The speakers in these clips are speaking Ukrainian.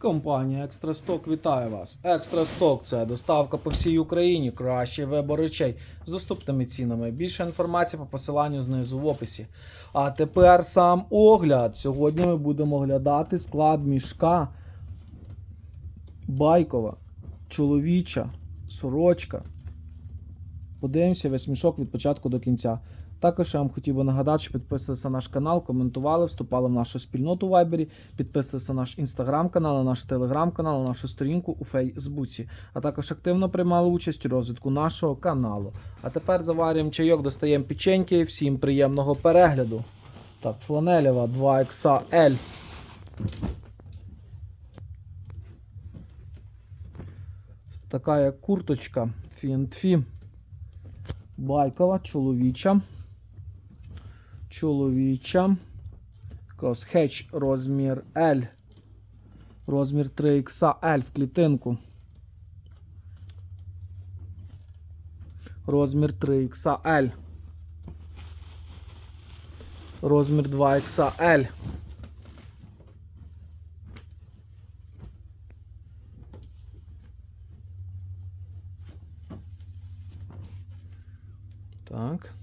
Компанія Екстрасток вітає вас. Екстрасток це доставка по всій Україні, кращий вибор речей з доступними цінами. Більше інформації по посиланню знизу в описі. А тепер сам огляд. Сьогодні ми будемо оглядати склад мішка байкова, чоловіча, сорочка. Подивимося весь мішок від початку до кінця. Також я вам хотів би нагадати, що підписувалися на наш канал, коментували, вступали в нашу спільноту в Вайбері, підписувалися на наш інстаграм-канал, на наш телеграм-канал, на нашу сторінку у Фейсбуці, а також активно приймали участь у розвитку нашого каналу. А тепер заварюємо чайок, достаємо печеньки. Всім приємного перегляду. Так, фланелева 2XL. Така як курточка Фінтфі. Байкова, чоловіча. Чоловіча. Кросхедж розмір L. Розмір 3XL в клітинку. Розмір 3XL. Розмір 2XL. Так.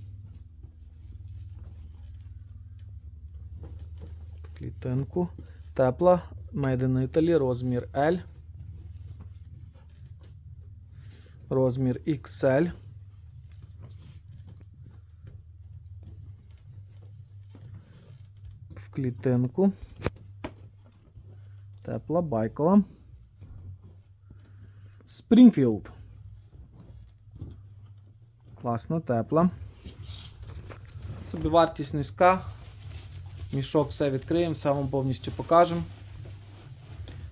Клітинку. Тепла. Made in Italy, розмір L. Розмір XL. В клітинку. Тепла байкова. Springfield. Класно, тепла. Собівартість низька. Мішок все відкриємо, все вам повністю покажемо.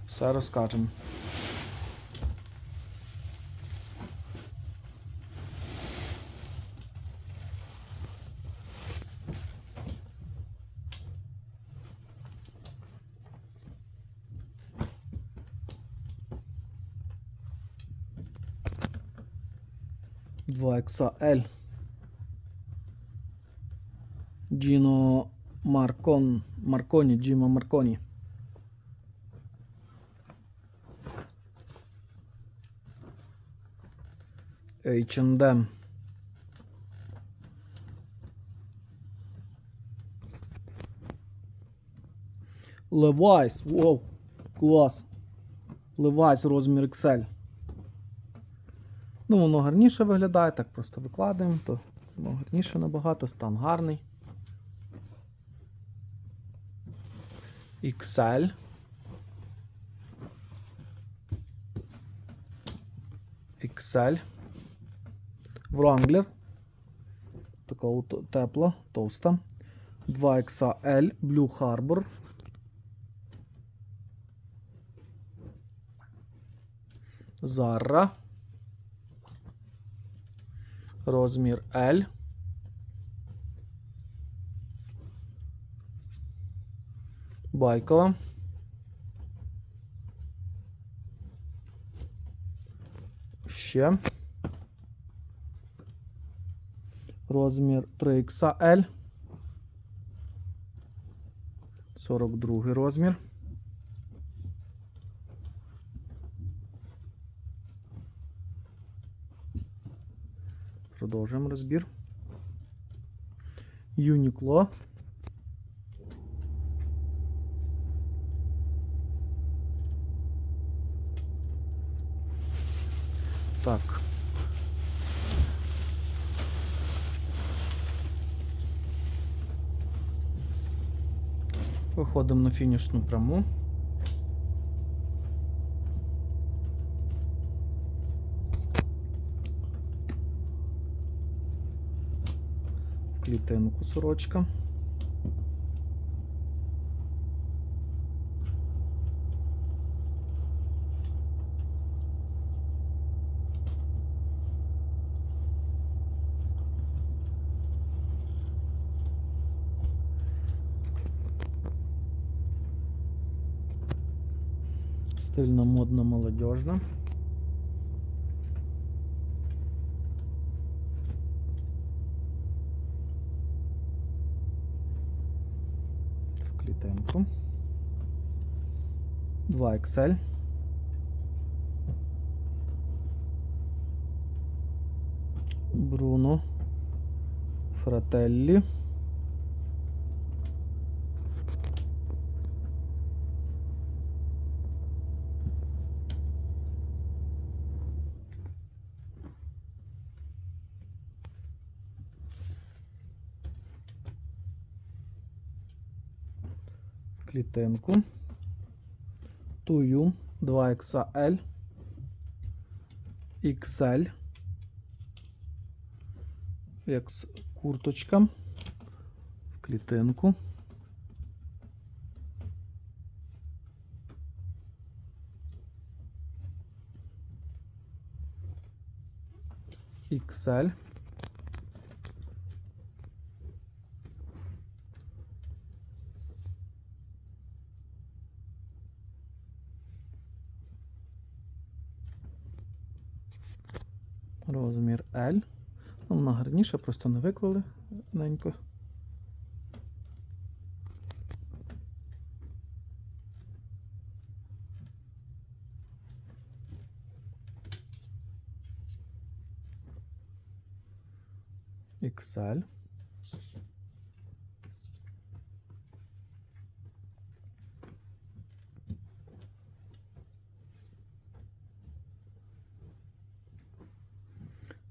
Все розкажемо. Два XL. Gino Marcon, Marconi, Gino Marconi. H&M. Levi's, wow, клас. Levi's розмір XL. Ну, воно гарніше виглядає, так просто викладаємо, то воно гарніше набагато, стан гарний. XL. XL. Wrangler. Така тепла, товста. 2XL Blue Harbor. Zara. Розмір L. Байкова. Ще. Розмір 3XL. 42 розмір. Продовжуємо розбір. Юнікло. Так. Виходимо на фінішну пряму. В клітинку сорочка. Стильно, модно, молодежно. клітинку. 2XL. Бруно. Фрателлі. Клітинку. Тую 2XL. XL. Як курточка. В клітинку. XL. Розмір L. Ну, вона гарніша, просто не виклали ненько. XL.